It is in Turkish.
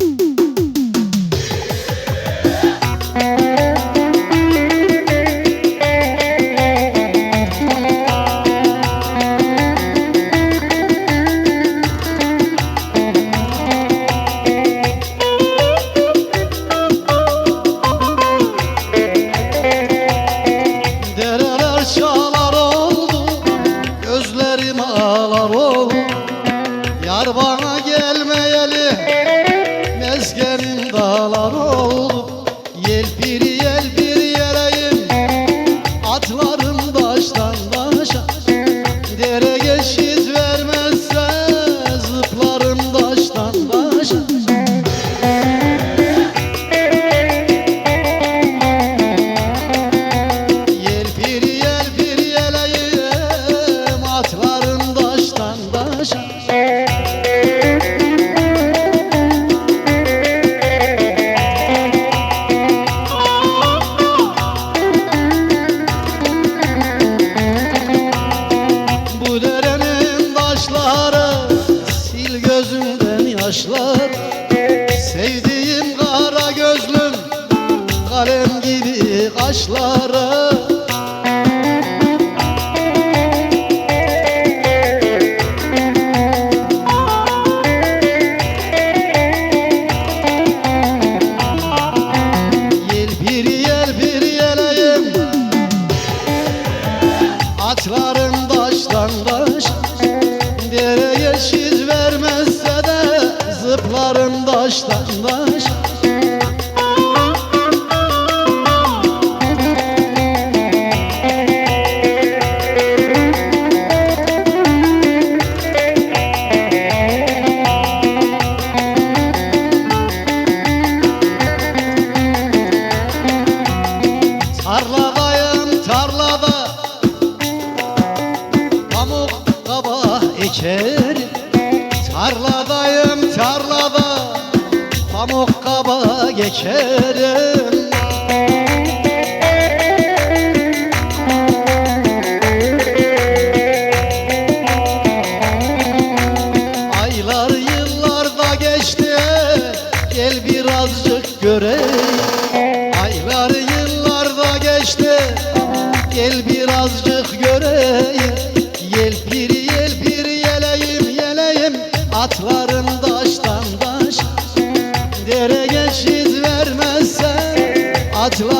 Mm-hmm. yaşlar. Sevdiğim kara gözlüm Kalem gibi kaşlara. Saçlarım dikerim Tarladayım tarlada Pamuk kaba geçerim. Aylar yıllarda geçti Gel birazcık göreyim. Aylar yıllarda geçti Gel birazcık göreyim. Watch.